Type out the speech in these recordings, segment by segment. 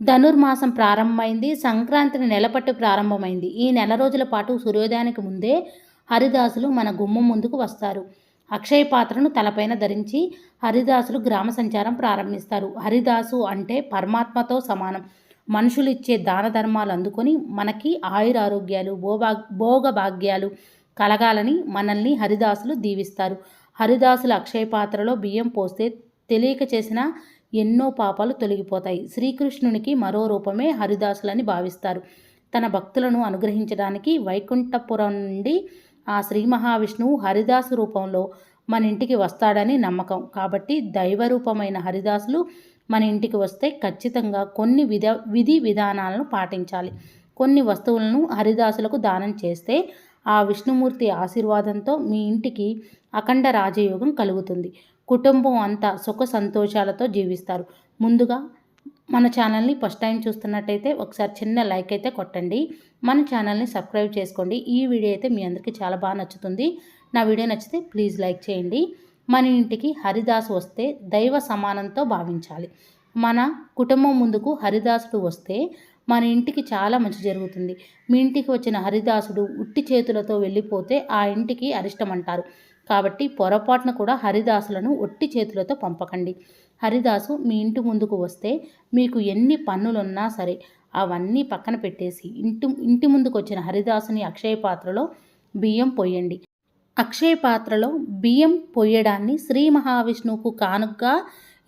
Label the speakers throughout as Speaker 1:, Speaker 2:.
Speaker 1: ధనుర్మాసం ప్రారంభమైంది సంక్రాంతిని నెలపట్టు ప్రారంభమైంది. ఈ నెల రోజుల పాటు సూర్యోదయానికి ముందే హరిదాసులు మన గుమ్మం ముందుకు వస్తారు. అక్షయ పాత్రను తలపైన ధరించి హరిదాసులు గ్రామ సంచారం ప్రారంభిస్తారు. హరిదాసు అంటే పరమాత్మతో సమానం. మనుషులు ఇచ్చే దాన ధర్మాలు అందుకొని మనకి ఆయురారోగ్యాలు భోభా భోగభాగ్యాలు కలగాలని మనల్ని హరిదాసులు దీవిస్తారు. హరిదాసుల అక్షయ పాత్రలో బియ్యం పోస్తే తెలియక చేసిన ఎన్నో పాపాలు తొలగిపోతాయి. శ్రీకృష్ణునికి మరో రూపమే హరిదాసులని భావిస్తారు. తన భక్తులను అనుగ్రహించడానికి వైకుంఠపురం నుండి ఆ శ్రీ మహావిష్ణువు హరిదాసు రూపంలో మన ఇంటికి వస్తాడని నమ్మకం. కాబట్టి దైవరూపమైన హరిదాసులు మన ఇంటికి వస్తే ఖచ్చితంగా కొన్ని విధ విధి విధానాలను పాటించాలి. కొన్ని వస్తువులను హరిదాసులకు దానం చేస్తే ఆ విష్ణుమూర్తి ఆశీర్వాదంతో మీ ఇంటికి అఖండ రాజయోగం కలుగుతుంది. కుటుంబం అంతా సుఖ సంతోషాలతో జీవిస్తారు. ముందుగా మన ఛానల్ని ఫస్ట్ టైం చూస్తున్నట్టయితే ఒకసారి చిన్న లైక్ అయితే కొట్టండి. మన ఛానల్ని సబ్స్క్రైబ్ చేసుకోండి. ఈ వీడియో అయితే మీ అందరికీ చాలా బాగా నచ్చుతుంది. నా వీడియో నచ్చితే ప్లీజ్ లైక్ చేయండి. మన ఇంటికి హరిదాసు వస్తే దైవ సమానంతో భావించాలి. మన కుటుంబం ముందుకు హరిదాసుడు వస్తే మన ఇంటికి చాలా మంచి జరుగుతుంది. మీ ఇంటికి వచ్చిన హరిదాసుడు ఉట్టి చేతులతో వెళ్ళిపోతే ఆ ఇంటికి అరిష్టం అంటారు. కాబట్టి పొరపాటున కూడా హరిదాసులను ఒట్టి చేతులతో పంపకండి. హరిదాసు మీ ఇంటి ముందుకు వస్తే మీకు ఎన్ని పన్నులున్నా సరే అవన్నీ పక్కన పెట్టేసి ఇంటి ఇంటి ముందుకు వచ్చిన హరిదాసుని అక్షయ పాత్రలో బియ్యం పోయండి. అక్షయ పాత్రలో బియ్యం పోయడాన్ని శ్రీ మహావిష్ణువుకు కానుగ్గా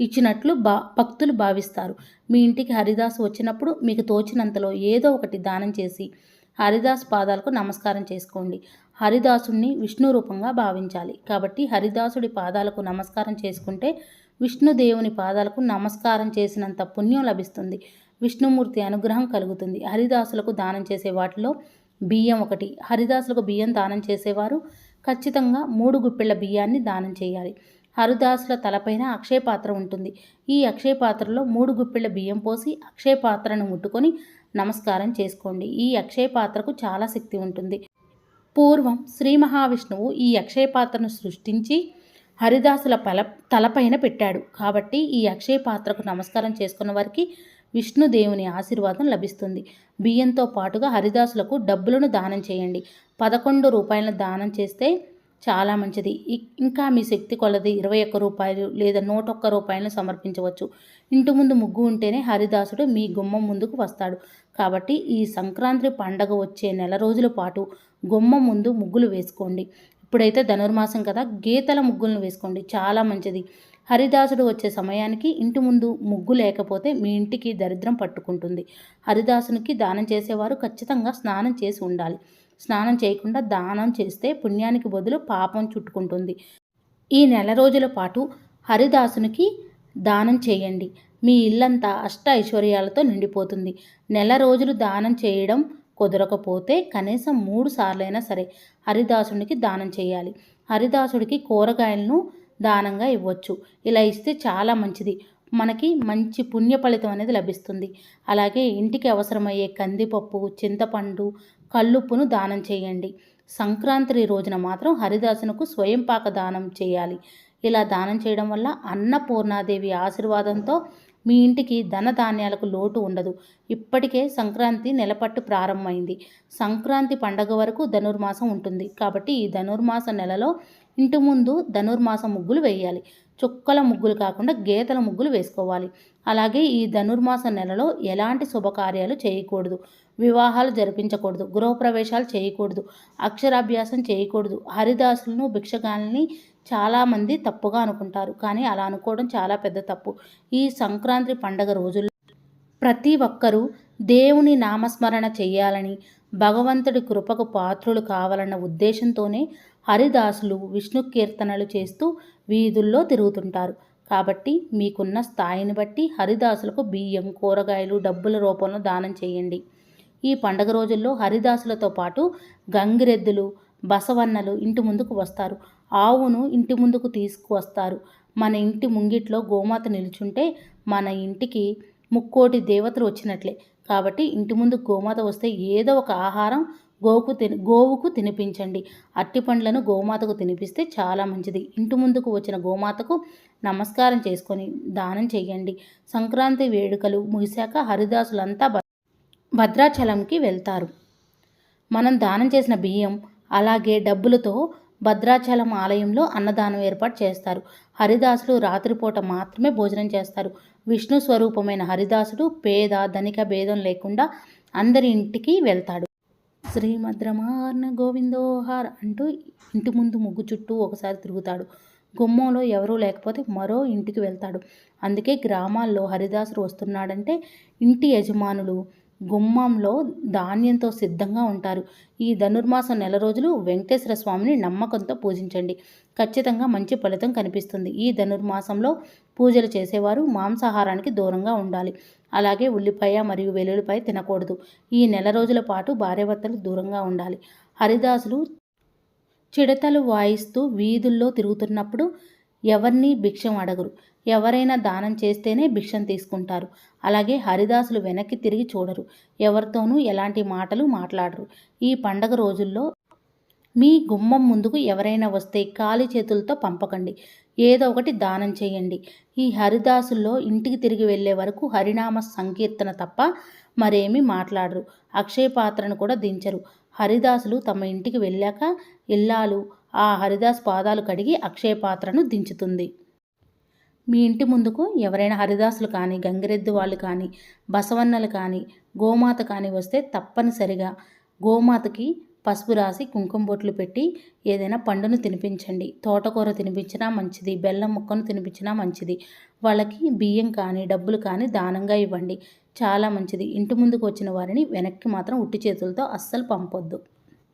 Speaker 1: ఇచ్చినట్లు బా భక్తులు భావిస్తారు. మీ ఇంటికి హరిదాసు వచ్చినప్పుడు మీకు తోచినంతలో ఏదో ఒకటి దానం చేసి హరిదాస్ పాదాలకు నమస్కారం చేసుకోండి. హరిదాసుని విష్ణు రూపంగా భావించాలి. కాబట్టి హరిదాసుడి పాదాలకు నమస్కారం చేసుకుంటే విష్ణుదేవుని పాదాలకు నమస్కారం చేసినంత పుణ్యం లభిస్తుంది. విష్ణుమూర్తి అనుగ్రహం కలుగుతుంది. హరిదాసులకు దానం చేసే వాటిలో బియ్యం ఒకటి. హరిదాసులకు బియ్యం దానం చేసేవారు ఖచ్చితంగా మూడు గుప్పెళ్ళ బియ్యాన్ని దానం చేయాలి. హరిదాసుల తలపైన అక్షయ పాత్ర ఉంటుంది. ఈ అక్షయ పాత్రలో మూడు గుప్పిళ్ళ బియ్యం పోసి అక్షయ పాత్రను ముట్టుకొని నమస్కారం చేసుకోండి. ఈ అక్షయ పాత్రకు చాలా శక్తి ఉంటుంది. పూర్వం శ్రీ మహావిష్ణువు ఈ అక్షయ పాత్రను సృష్టించి హరిదాసుల పల తలపైన పెట్టాడు. కాబట్టి ఈ అక్షయ పాత్రకు నమస్కారం చేసుకున్న వారికి విష్ణుదేవుని ఆశీర్వాదం లభిస్తుంది. బియ్యంతో పాటుగా హరిదాసులకు డబ్బులను దానం చేయండి. పదకొండు రూపాయలను దానం చేస్తే చాలా మంచిది. ఇంకా మీ శక్తి కొలది ఇరవై ఒక్క రూపాయలు లేదా నూట ఒక్క రూపాయలను సమర్పించవచ్చు. ఇంటి ముందు ముగ్గు ఉంటేనే హరిదాసుడు మీ గుమ్మం ముందుకు వస్తాడు. కాబట్టి ఈ సంక్రాంతి పండగ వచ్చే నెల రోజుల పాటు గుమ్మం ముందు ముగ్గులు వేసుకోండి. ఇప్పుడైతే ధనుర్మాసం కదా గీతల ముగ్గులను వేసుకోండి. చాలా మంచిది. హరిదాసుడు వచ్చే సమయానికి ఇంటి ముందు ముగ్గు లేకపోతే మీ ఇంటికి దరిద్రం పట్టుకుంటుంది. హరిదాసునికి దానం చేసేవారు ఖచ్చితంగా స్నానం చేసి ఉండాలి. స్నానం చేయకుండా దానం చేస్తే పుణ్యానికి బదులు పాపం చుట్టుకుంటుంది. ఈ నెల రోజుల పాటు హరిదాసునికి దానం చేయండి. మీ ఇల్లంతా అష్ట ఐశ్వర్యాలతో నిండిపోతుంది. నెల రోజులు దానం చేయడం కుదరకపోతే కనీసం మూడు సార్లైనా సరే హరిదాసునికి దానం చేయాలి. హరిదాసుడికి కూరగాయలను దానంగా ఇవ్వచ్చు. ఇలా ఇస్తే చాలా మంచిది. మనకి మంచి పుణ్య ఫలితం అనేది లభిస్తుంది. అలాగే ఇంటికి అవసరమయ్యే కందిపప్పు చింతపండు కల్లుప్పును దానం చేయండి. సంక్రాంతి రోజున మాత్రం హరిదాసునకు స్వయంపాక దానం చేయాలి. ఇలా దానం చేయడం వల్ల అన్నపూర్ణాదేవి ఆశీర్వాదంతో మీ ఇంటికి ధనధాన్యాలకు లోటు ఉండదు. ఇప్పటికే సంక్రాంతి నెలపట్టు ప్రారంభమైంది. సంక్రాంతి పండగ వరకు ధనుర్మాసం ఉంటుంది. కాబట్టి ఈ ధనుర్మాస నెలలో ఇంటి ముందు ధనుర్మాస ముగ్గులు వేయాలి. చుక్కల ముగ్గులు కాకుండా గీతల ముగ్గులు వేసుకోవాలి. అలాగే ఈ ధనుర్మాస నెలలో ఎలాంటి శుభకార్యాలు చేయకూడదు. వివాహాలు జరిపించకూడదు. గృహప్రవేశాలు చేయకూడదు. అక్షరాభ్యాసం చేయకూడదు. హరిదాసులను భిక్షగాలని చాలామంది తప్పుగా అనుకుంటారు. కానీ అలా అనుకోవడం చాలా పెద్ద తప్పు. ఈ సంక్రాంతి పండగ రోజుల్లో ప్రతి ఒక్కరూ దేవుని నామస్మరణ చేయాలని భగవంతుడి కృపకు పాత్రులు కావాలన్న ఉద్దేశంతోనే హరిదాసులు విష్ణు కీర్తనలు చేస్తూ వీధుల్లో తిరుగుతుంటారు. కాబట్టి మీకున్న స్థాయిని బట్టి హరిదాసులకు బియ్యం కూరగాయలు డబ్బుల రూపంలో దానం చేయండి. ఈ పండగ రోజుల్లో హరిదాసులతో పాటు గంగిరెద్దులు బసవన్నలు ఇంటి ముందుకు వస్తారు. ఆవును ఇంటి ముందుకు తీసుకువస్తారు. మన ఇంటి ముంగిట్లో గోమాత నిలుచుంటే మన ఇంటికి ముక్కోటి దేవతలు వచ్చినట్లే. కాబట్టి ఇంటి ముందు గోమాత వస్తే ఏదో ఒక ఆహారం గోవుకు తిని గోవుకు తినిపించండి. అట్టి పండ్లను గోమాతకు తినిపిస్తే చాలా మంచిది. ఇంటి ముందుకు వచ్చిన గోమాతకు నమస్కారం చేసుకొని దానం చేయండి. సంక్రాంతి వేడుకలు ముగిశాక హరిదాసులంతా భద్రాచలంకి వెళ్తారు. మనం దానం చేసిన బియ్యం అలాగే డబ్బులతో భద్రాచలం ఆలయంలో అన్నదానం ఏర్పాటు చేస్తారు. హరిదాసులు రాత్రిపూట మాత్రమే భోజనం చేస్తారు. విష్ణు స్వరూపమైన హరిదాసుడు పేద ధనిక భేదం లేకుండా అందరి ఇంటికి వెళ్తాడు. శ్రీమద్రమార్ణ గోవిందోహార్ అంటూ ఇంటి ముందు ముగ్గు చుట్టూ ఒకసారి తిరుగుతాడు. గుమ్మంలో ఎవరూ లేకపోతే మరో ఇంటికి వెళ్తాడు. అందుకే గ్రామాల్లో హరిదాసుడు వస్తున్నాడంటే ఇంటి యజమానులు గుమ్మంలో ధాన్యంతో సిద్ధంగా ఉంటారు. ఈ ధనుర్మాసం నెల రోజులు వెంకటేశ్వర స్వామిని నమ్మకంతో పూజించండి. ఖచ్చితంగా మంచి ఫలితం కనిపిస్తుంది. ఈ ధనుర్మాసంలో పూజలు చేసేవారు మాంసాహారానికి దూరంగా ఉండాలి. అలాగే ఉల్లిపాయ మరియు వెల్లుల్లిపాయ తినకూడదు. ఈ నెల రోజుల పాటు భార్యభర్తలు దూరంగా ఉండాలి. హరిదాసులు చిడతలు వాయిస్తూ వీధుల్లో తిరుగుతున్నప్పుడు ఎవరిని భిక్షం అడగరు. ఎవరైనా దానం చేస్తేనే భిక్షం తీసుకుంటారు. అలాగే హరిదాసులు వెనక్కి తిరిగి చూడరు. ఎవరితోనూ ఎలాంటి మాటలు మాట్లాడరు. ఈ పండగ రోజుల్లో మీ గుమ్మం ముందుకు ఎవరైనా వస్తే ఖాళీ చేతులతో పంపకండి. ఏదో ఒకటి దానం చేయండి. ఈ హరిదాసుల్లో ఇంటికి తిరిగి వెళ్ళే వరకు హరినామ సంకీర్తన తప్ప మరేమీ మాట్లాడరు. అక్షయ పాత్రను కూడా దించరు. హరిదాసులు తమ ఇంటికి వెళ్ళాక ఇల్లాలు ఆ హరిదాస్ పాదాలు కడిగి అక్షయ పాత్రను దించుతుంది. మీ ఇంటి ముందుకు ఎవరైనా హరిదాసులు కానీ గంగిరెద్దు వాళ్ళు కానీ బసవన్నలు కానీ గోమాత కానీ వస్తే తప్పనిసరిగా గోమాతకి పసుపు రాసి కుంకుమ బొట్లు పెట్టి ఏదైనా పండును తినిపించండి. తోటకూర తినిపించినా మంచిది బెల్లం ముక్కను తినిపించినా మంచిది. వాళ్ళకి బియ్యం కానీ డబ్బులు కానీ దానంగా ఇవ్వండి. చాలా మంచిది. ఇంటి ముందుకు వచ్చిన వారిని వెనక్కి మాత్రం ఉట్టి చేతులతో అస్సలు పంపొద్దు.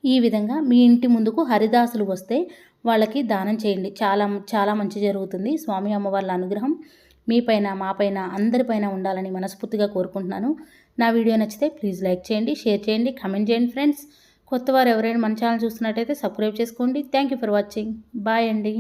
Speaker 1: ఈ విధంగా మీ ఇంటి ముందుకు హరిదాసులు వస్తే వాళ్ళకి దానం చేయండి. చాలా చాలా మంచి జరుగుతుంది. స్వామి అమ్మవార్ల అనుగ్రహం మీపైన మాపైన అందరిపైన ఉండాలని మనస్ఫూర్తిగా కోరుకుంటున్నాను. నా వీడియో నచ్చితే ప్లీజ్ లైక్ చేయండి షేర్ చేయండి కమెంట్ చేయండి ఫ్రెండ్స్. కొత్తవారు ఎవరైనా మన ఛానల్ చూస్తున్నట్టయితే సబ్స్క్రైబ్ చేసుకోండి. Thank you for watching. Bye అండి.